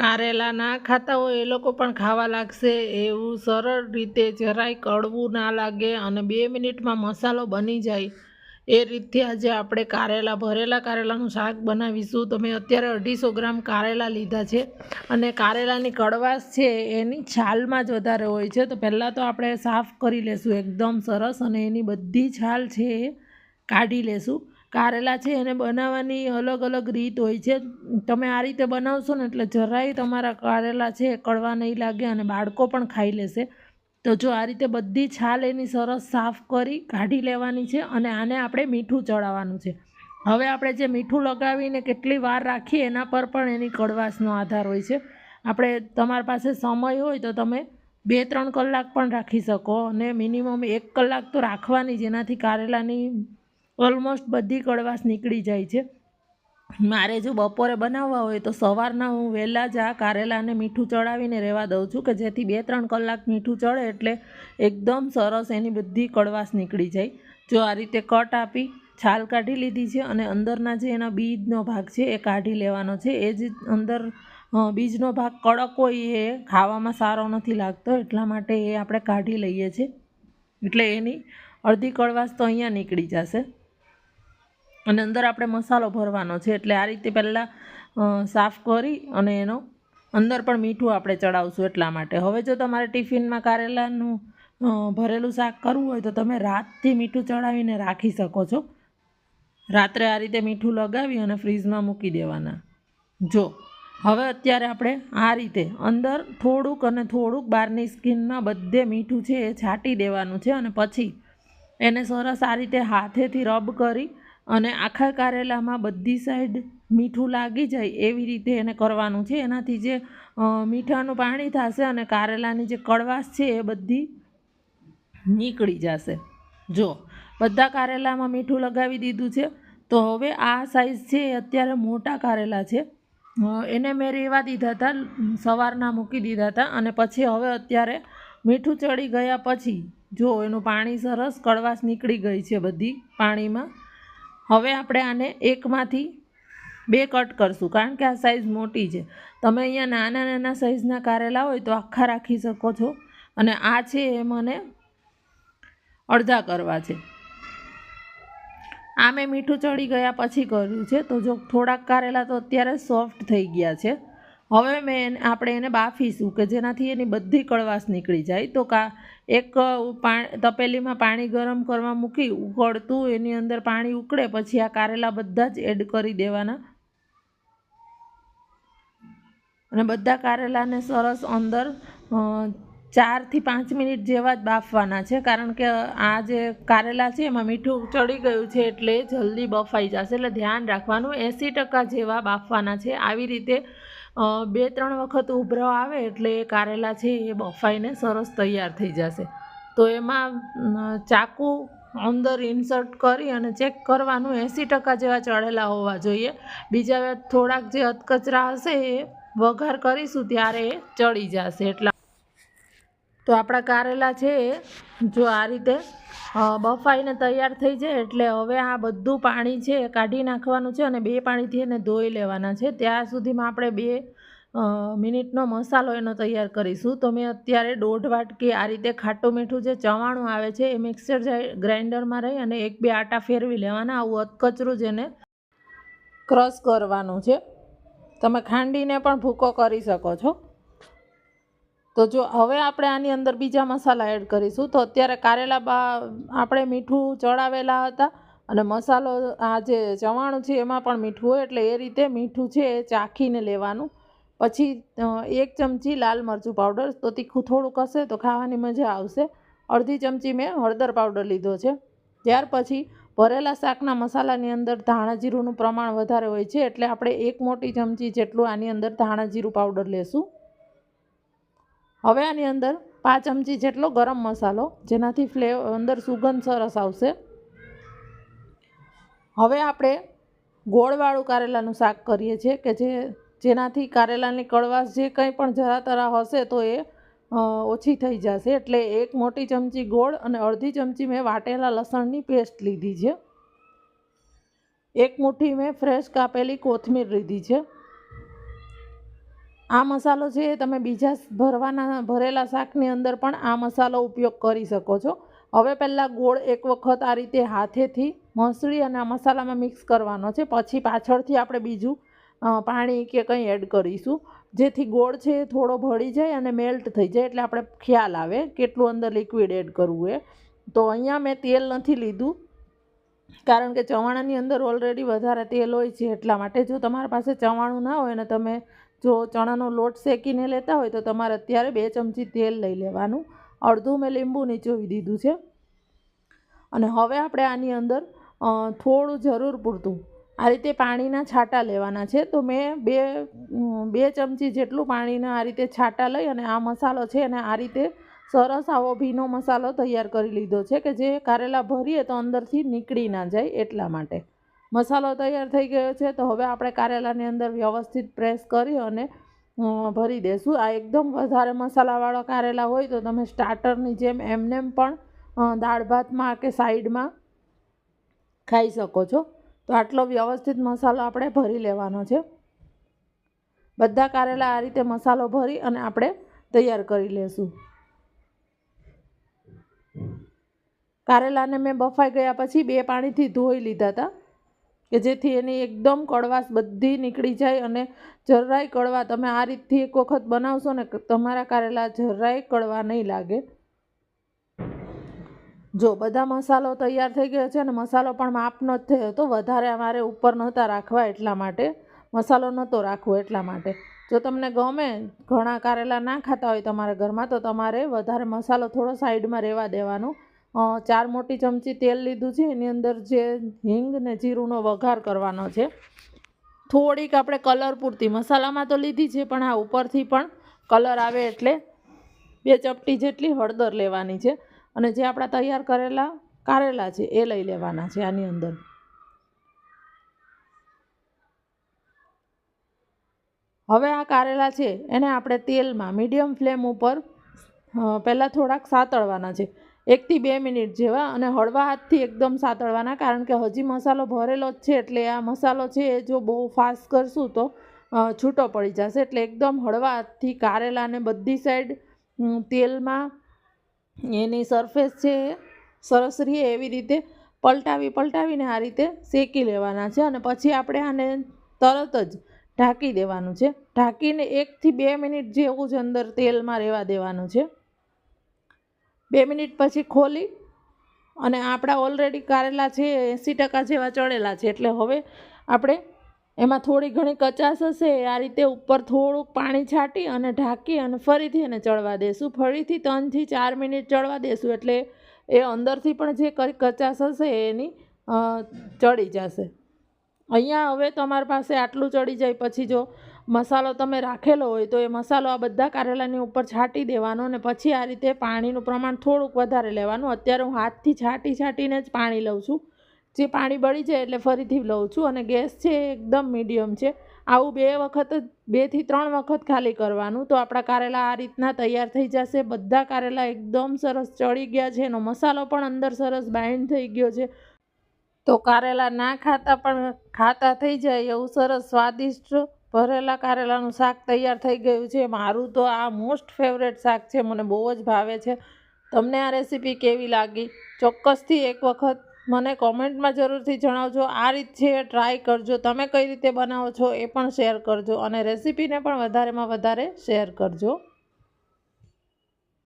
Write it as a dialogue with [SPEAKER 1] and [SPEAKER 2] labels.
[SPEAKER 1] કારેલા ના ખાતા હોય એ લોકો પણ ખાવા લાગશે. એવું સરળ રીતે જરાય કડવું ના લાગે અને બે મિનિટમાં મસાલો બની જાય. એ રીતથી આજે આપણે કારેલા, ભરેલા કારેલાનું શાક બનાવીશું. તો મેં અત્યારે અઢીસો ગ્રામ કારેલા લીધા છે અને કારેલાની કડવાશ છે એની છાલમાં જ વધારે હોય છે. તો પહેલાં તો આપણે સાફ કરી લેશું. એકદમ સરસ અને એની બધી છાલ છે એ કાઢી લેશું. કારેલા છે એને બનાવવાની અલગ અલગ રીત હોય છે. તમે આ રીતે બનાવશો ને એટલે જરાય તમારા કારેલા છે કડવા નહીં લાગે અને બાળકો પણ ખાઈ લેશે. તો જો આ રીતે બધી છાલ એની સરસ સાફ કરી કાઢી લેવાની છે અને આને આપણે મીઠું ચડાવવાનું છે. હવે આપણે જે મીઠું લગાવીને કેટલી વાર રાખીએ એના પર પણ એની કડવાશનો આધાર હોય છે. આપણે તમારી પાસે સમય હોય તો તમે બે ત્રણ કલાક પણ રાખી શકો અને મિનિમમ એક કલાક તો રાખવાની જેનાથી કારેલાની ઓલમોસ્ટ બધી કડવાશ નીકળી જાય છે. મારે જો બપોરે બનાવવા હોય તો સવારના હું વહેલા જ આ કારેલાને મીઠું ચડાવીને રહેવા દઉં છું કે જેથી બે ત્રણ કલાક મીઠું ચડે એટલે એકદમ સરસ એની બધી કડવાશ નીકળી જાય. જો આ રીતે કટ આપી છાલ કાઢી લીધી છે અને અંદરના જે એના બીજનો ભાગ છે એ કાઢી લેવાનો છે. એ જ અંદર બીજનો ભાગ કડક હોય એ ખાવામાં સારો નથી લાગતો, એટલા માટે એ આપણે કાઢી લઈએ છીએ. એટલે એની અડધી કડવાશ તો અહીંયા નીકળી જશે. અને અંદર આપણે મસાલો ભરવાનો છે. એટલે આ રીતે પહેલાં સાફ કરી અને એનો અંદર પણ મીઠું આપણે ચડાવશું એટલા માટે. હવે જો તમારે ટિફિનમાં કારેલાનું ભરેલું શાક કરવું હોય તો તમે રાતથી મીઠું ચડાવીને રાખી શકો છો. રાત્રે આ રીતે મીઠું લગાવી અને ફ્રીજમાં મૂકી દેવાના. જો, હવે અત્યારે આપણે આ રીતે અંદર થોડુંક અને થોડુંક બહારની સ્કિનમાં બધે મીઠું છે એ છાંટી દેવાનું છે અને પછી એને સરસ આ રીતે હાથેથી રબ કરી અને આખા કારેલામાં બધી સાઈડ મીઠું લાગી જાય એવી રીતે એને કરવાનું છે. એનાથી જે મીઠાનું પાણી થશે અને કારેલાની જે કડવાશ છે એ બધી નીકળી જશે. જો, બધા કારેલામાં મીઠું લગાવી દીધું છે. તો હવે આ સાઈઝ છે એ અત્યારે મોટા કારેલા છે. એને મેં રેવા દીધા હતા, સવારના મૂકી દીધા હતા અને પછી હવે અત્યારે મીઠું ચડી ગયા પછી જો એનું પાણી સરસ કડવાશ નીકળી ગઈ છે બધી પાણીમાં. હવે આપણે આને એકમાંથી બે કટ કરશું, કારણ કે આ સાઈઝ મોટી છે. તમે અહીંયા નાના નાના સાઈઝના કારેલા હોય તો આખા રાખી શકો છો. અને આ છે એ મને અડધા કરવા છે. આ મેં મીઠું ચડી ગયા પછી કર્યું છે. તો જો થોડાક કારેલા તો અત્યારે સોફ્ટ થઈ ગયા છે. હવે મેં આપણે એને બાફીશું કે જેનાથી એની બધી કડવાશ નીકળી જાય. તો કા એક તપેલીમાં પાણી ગરમ કરવા મૂકી, ઉકળતું, એની અંદર પાણી ઉકળે, પછી આ કારેલા બધા જ એડ કરી દેવાના. અને બધા કારેલાને સરસ અંદર ચારથી પાંચ મિનિટ જેવા જ બાફવાના છે. કારણ કે આ જે કારેલા છે એમાં મીઠું ચડી ગયું છે એટલે જલ્દી બફાઈ જશે. એટલે ધ્યાન રાખવાનું, એંસી ટકા જેવા બાફવાના છે. આવી રીતે બે ત્રણ વખત ઉભરો આવે એટલે એ કારેલા છે એ બફાઈને સરસ તૈયાર થઈ જશે. તો એમાં ચાકુ અંદર ઇન્સર્ટ કરી અને ચેક કરવાનું એંસી ટકા જેવા ચડેલા હોવા જોઈએ. બીજા થોડાક જે અધકચરા હશે એ વઘાર કરીશું ત્યારે એ ચડી જશે. એટલા તો આપણા કારેલા છે જો આ રીતે બફાઈને તૈયાર થઈ જાય એટલે હવે આ બધું પાણી છે કાઢી નાખવાનું છે અને બે પાણીથી એને ધોઈ લેવાના છે. ત્યાં સુધીમાં આપણે બે મિનિટનો મસાલો એનો તૈયાર કરીશું. તો મેં અત્યારે દોઢ વાટકી આ રીતે ખાટું મીઠું જે ચવાણું આવે છે એ મિક્સર ગ્રાઇન્ડરમાં રહી અને એક બે આટા ફેરવી લેવાના. આવું અધકચરું જ એને ક્રશ કરવાનું છે. તમે ખાંડીને પણ ભૂકો કરી શકો છો. તો જો હવે આપણે આની અંદર બીજા મસાલા એડ કરીશું. તો અત્યારે કારેલા બા આપણે મીઠું ચડાવેલા હતા અને મસાલો આ જે ચવાણું છે એમાં પણ મીઠું હોય એટલે એ રીતે મીઠું છે એ ચાખીને લેવાનું. પછી એક ચમચી લાલ મરચું પાવડર તો તીખું થોડુંક હશે તો ખાવાની મજા આવશે. અડધી ચમચી મેં હળદર પાવડર લીધો છે. ત્યાર પછી ભરેલા શાકના મસાલાની અંદર ધાણા જીરુંનું પ્રમાણ વધારે હોય છે એટલે આપણે એક મોટી ચમચી જેટલું આની અંદર ધાણા જીરું પાવડર લેશું. હવે આની અંદર પાંચ ચમચી જેટલો ગરમ મસાલો, જેનાથી ફ્લેવ અંદર સુગંધ સરસ આવશે. હવે આપણે ગોળવાળું કારેલાનું શાક કરીએ છીએ કે જે, જેનાથી કારેલાની કડવાશ જે કંઈ પણ જરા તરા હશે તો એ ઓછી થઈ જશે. એટલે એક મોટી ચમચી ગોળ અને અડધી ચમચી મેં વાટેલા લસણની પેસ્ટ લીધી છે. એક મુઠ્ઠી મેં ફ્રેશ કાપેલી કોથમીર લીધી છે. આ મસાલો છે તમે બીજા ભરવાના, ભરેલા શાકની અંદર પણ આ મસાલો ઉપયોગ કરી શકો છો. હવે પહેલાં ગોળ એક વખત આ રીતે હાથેથી મસળી અને આ મસાલામાં મિક્સ કરવાનો છે. પછી પાછળથી આપણે બીજું પાણી કે કંઈ એડ કરીશું. જેથી ગોળ છે એ થોડો ભળી જાય અને મેલ્ટ થઈ જાય. એટલે આપણે ખ્યાલ આવે કેટલું અંદર લિક્વિડ એડ કરવું એ. તો અહીંયા મેં તેલ નથી લીધું. કારણ કે ચવાણાની અંદર ઓલરેડી વધારે તેલ હોય છે એટલા માટે જો તમારા પાસે ચવાણું ના હોય ને તમે જો ચણાનો લોટ શેકીને લેતા હોય તો તમારે અત્યારે બે ચમચી તેલ લઈ લેવાનું. અડધું મેં લીંબુ નીચોવી દીધું છે. અને હવે આપણે આની અંદર થોડું જરૂર પૂરતું. આ રીતે પાણીના છાંટા લેવાના છે. તો મેં બે બે ચમચી જેટલું પાણીના આ રીતે છાંટા લઈ અને આ મસાલો છે અને આ રીતે સરસ આવો ભીનો મસાલો તૈયાર કરી લીધો છે કે જે કારેલા ભરીએ તો અંદરથી નીકળી ના જાય એટલા માટે. મસાલો તૈયાર થઈ ગયો છે, તો હવે આપણે કારેલાની અંદર વ્યવસ્થિત પ્રેસ કરી અને ભરી દેશું. આ એકદમ વધારે મસાલાવાળા કારેલા હોય તો તમે સ્ટાર્ટરની જેમ એમનેમ પણ દાળ ભાતમાં કે સાઈડમાં ખાઈ શકો છો. તો આટલો વ્યવસ્થિત મસાલો આપણે ભરી લેવાનો છે. બધા કારેલા આ રીતે મસાલો ભરી અને આપણે તૈયાર કરી લેશું. કારેલાને મેં બફાઈ ગયા પછી બે પાણીથી ધોઈ લીધા હતા. કે જેથી એની એકદમ કડવાશ બધી નીકળી જાય અને જરાય કડવા તમે આ રીતથી એક વખત બનાવશો ને તમારા કારેલા જરાય કડવા નહીં લાગે. જો, બધા મસાલો તૈયાર થઈ ગયો છે અને મસાલો પણ માપનો જ થયો હતો. વધારે અમારે ઉપર નહોતા રાખવા એટલા માટે, મસાલો નહોતો રાખવો એટલા માટે. જો તમને ગમે, ઘણા કારેલા ના ખાતા હોય તમારા ઘરમાં, તો તમારે વધારે મસાલો થોડો સાઈડમાં રહેવા દેવાનો. ચાર મોટી ચમચી તેલ લીધું છે. એની અંદર જે હિંગ ને જીરુંનો વઘાર કરવાનો છે. થોડીક આપણે કલર પૂરતી મસાલામાં તો લીધી છે, પણ આ ઉપરથી પણ કલર આવે એટલે બે ચપટી જેટલી હળદર લેવાની છે. અને જે આપણા તૈયાર કરેલા, કારેલા છે, એ લઈ લેવાના છે આની અંદર. હવે આ કારેલા છે, એને આપણે તેલમાં મીડિયમ ફ્લેમ ઉપર પહેલાં થોડાક સાતળવાના છે. એકથી બે મિનિટ જેવા અને હળવા હાથથી એકદમ સાતળવાના, કારણ કે હજી મસાલો ભરેલો જ છે એટલે આ મસાલો છે એ જો બહુ ફાસ્ટ કરશું તો છૂટો પડી જશે. એટલે એકદમ હળવા હાથથી કારેલાને બધી સાઈડ તેલમાં એની સરફેસ છે સરસ રહે એવી રીતે પલટાવી પલટાવીને આ રીતે શેકી લેવાના છે અને પછી આપણે આને તરત જ ઢાંકી દેવાનું છે. ઢાંકીને એકથી બે મિનિટ જેવું જ અંદર તેલમાં રહેવા દેવાનું છે. બે મિનિટ પછી ખોલી અને આપણા ઓલરેડી કારેલા છે, એંસી ટકા જેવા ચડેલા છે. એટલે હવે આપણે એમાં થોડી ઘણી કચાશ હશે આ રીતે ઉપર થોડુંક પાણી છાંટી અને ઢાંકી અને ફરીથી એને ચડવા દેશું. ફરીથી ત્રણથી ચાર મિનિટ ચડવા દેશું એટલે એ અંદરથી પણ જે કચાશ હશે એની ચડી જશે. અહીંયા હવે તમારી પાસે આટલું ચડી જાય, પછી જો મસાલો તમે રાખેલો હોય તો એ મસાલો આ બધા કારેલાની ઉપર છાંટી દેવાનો અને પછી આ રીતે પાણીનું પ્રમાણ થોડુંક વધારે લેવાનું. અત્યારે હું હાથથી છાંટી છાંટીને જ પાણી લઉં છું. જે પાણી બળી જાય એટલે ફરીથી લઉં છું અને ગેસ છે એકદમ મીડિયમ છે. આવું બે વખત બેથી ત્રણ વખત ખાલી કરવાનું તો આપણા કારેલા આ રીતના તૈયાર થઈ જશે. બધા કારેલા એકદમ સરસ ચડી ગયા છે એનો મસાલો પણ અંદર સરસ બાઇન્ડ થઈ ગયો છે. તો કારેલા ના ખાતા, પણ ખાતા થઈ જાય એવું સરસ સ્વાદિષ્ટ ભરેલા કારેલાનું શાક તૈયાર થઈ ગયું છે. મારું તો આ મોસ્ટ ફેવરેટ શાક છે, મને બહુ જ ભાવે છે. તમને આ રેસીપી કેવી લાગી? ચોક્કસથી એક વખત મને કોમેન્ટમાં જરૂરથી જણાવજો. આ રીત છે ટ્રાય કરજો. તમે કઈ રીતે બનાવો છો એ પણ શેર કરજો અને રેસીપીને પણ વધારેમાં વધારે શેર કરજો.